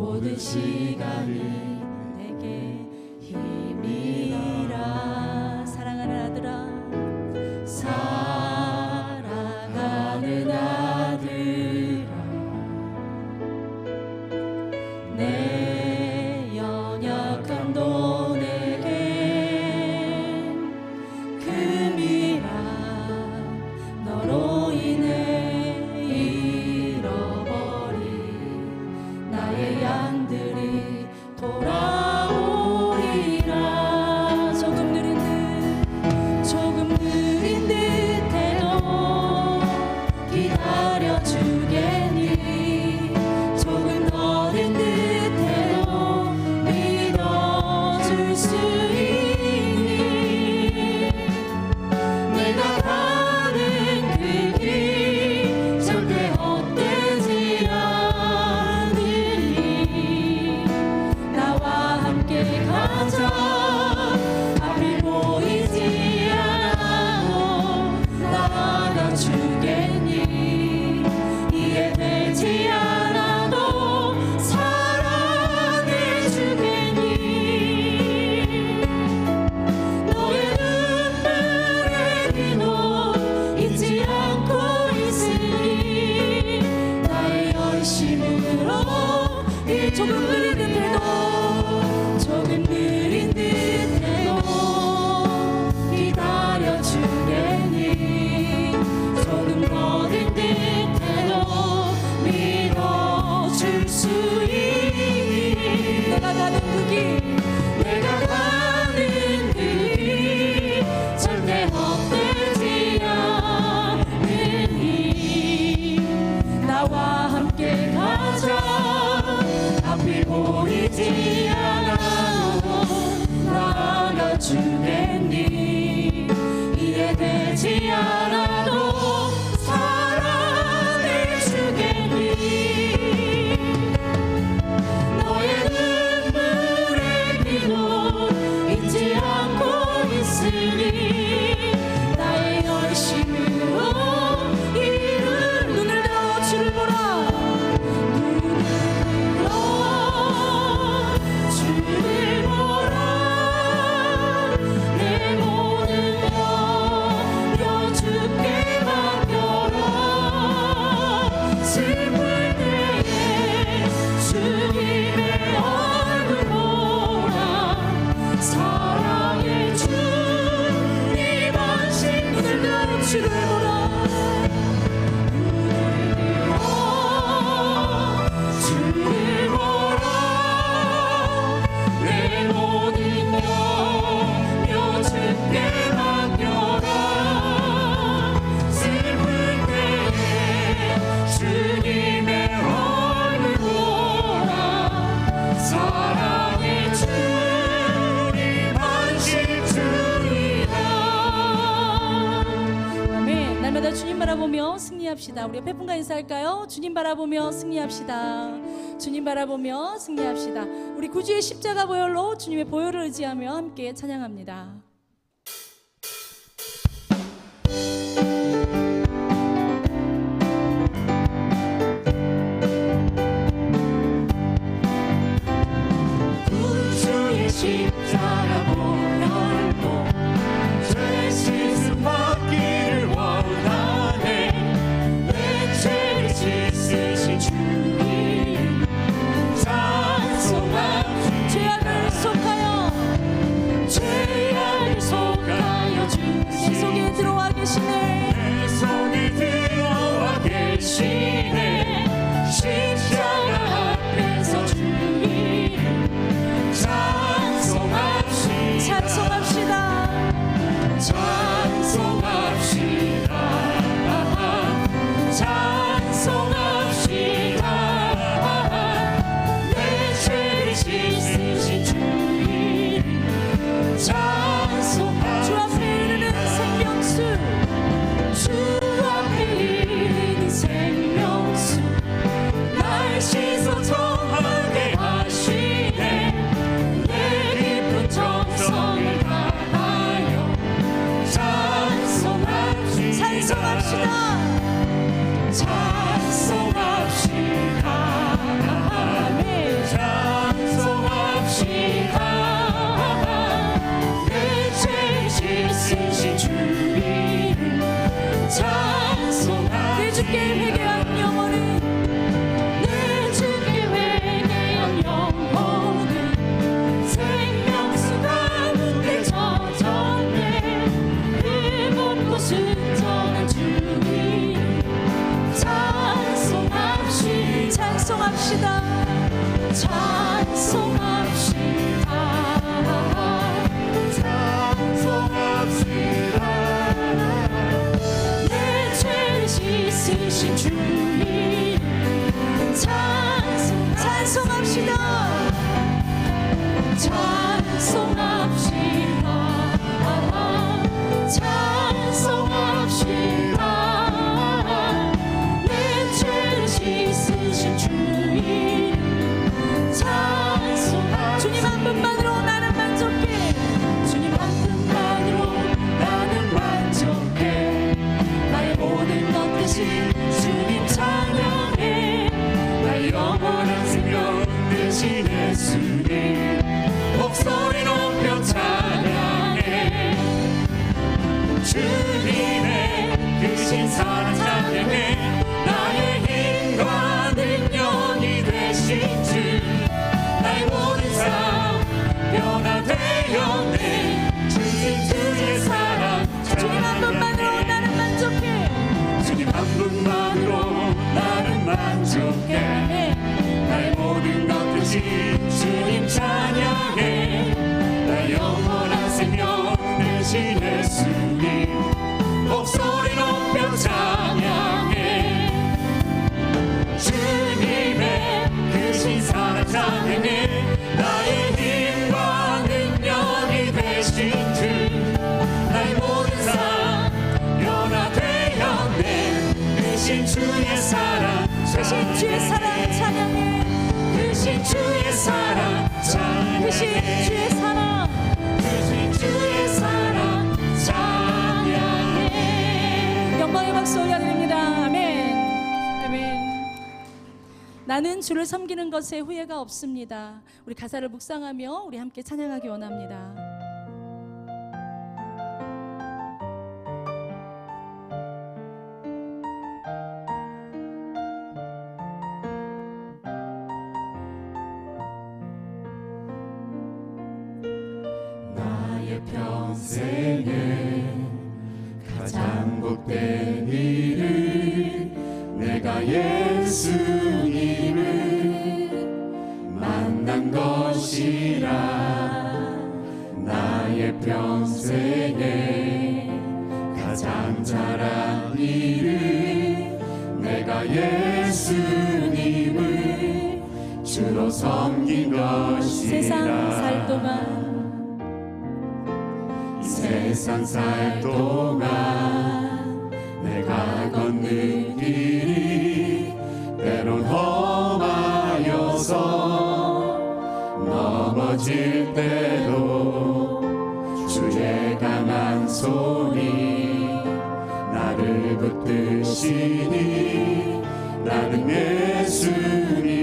모든 시간을 still Should I 승리합시다. 우리 옆에 분과 인사할까요? 주님 바라보며 승리합시다. 주님 바라보며 승리합시다. 우리 구주의 십자가 보혈로 주님의 보혈을 의지하며 함께 찬양합니다. Krishna. 참, 참. truly 사랑 크신 찬양해. 주의 사랑. 크신 주의 사랑 찬양해. 영광의 박수 올려드립니다. 아멘. 아멘. 나는 주를 섬기는 것에 후회가 없습니다. 우리 가사를 묵상하며 우리 함께 찬양하기 원합니다 생에 가장 복된 일은 내가 예수님을 만난 것이라. 나의 평생에 가장 잘한 일은 내가 예수님을 주로 섬긴 것이라. 세상 살 동안 세상 살 동안 내가 걷는 길이 때론 험하여서 넘어질 때도 주의 강한 손이 나를 붙드시니 나는 예수님만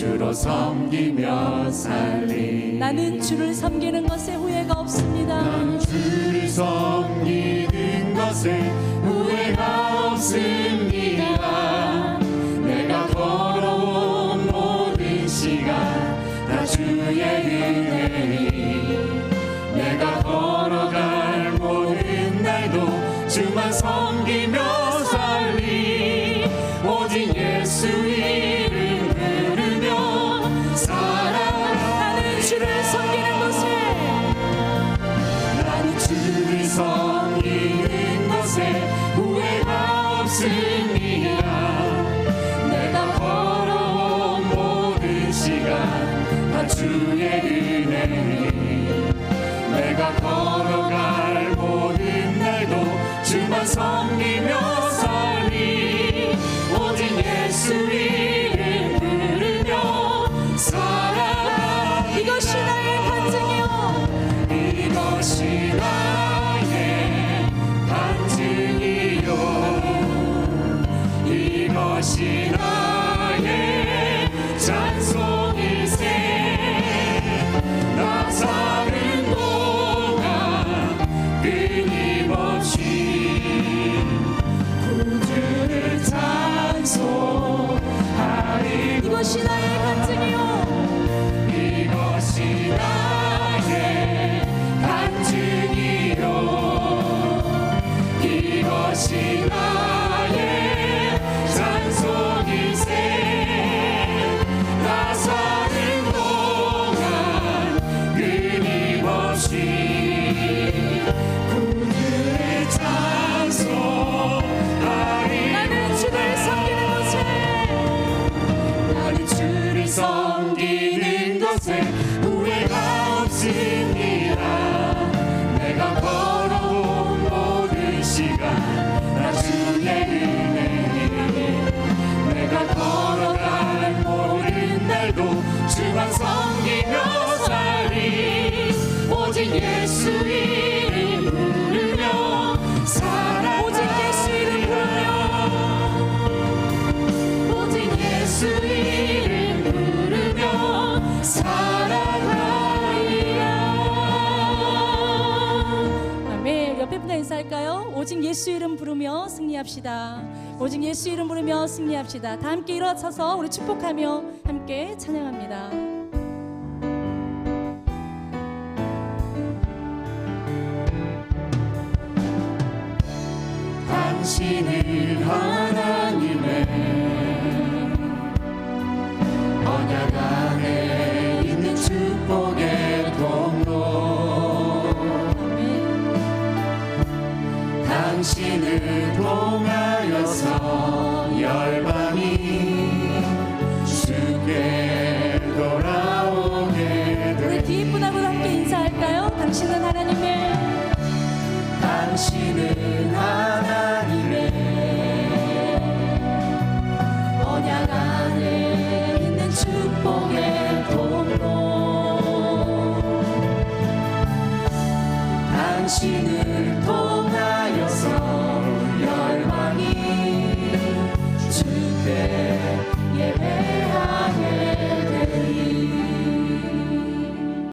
주로 섬기며 살리. 나는 주를 섬기는 것에 후회가 없습니다. 난 주를 섬기는 것에 후회가 없습니다 이 이것이 나의 간증이요. 이것이 나 할까요? 오직 예수 이름 부르며 승리합시다. 오직 예수 이름 부르며 승리합시다. 다 함께 일어서서 우리 축복하며 함께 찬양합니다 하나님의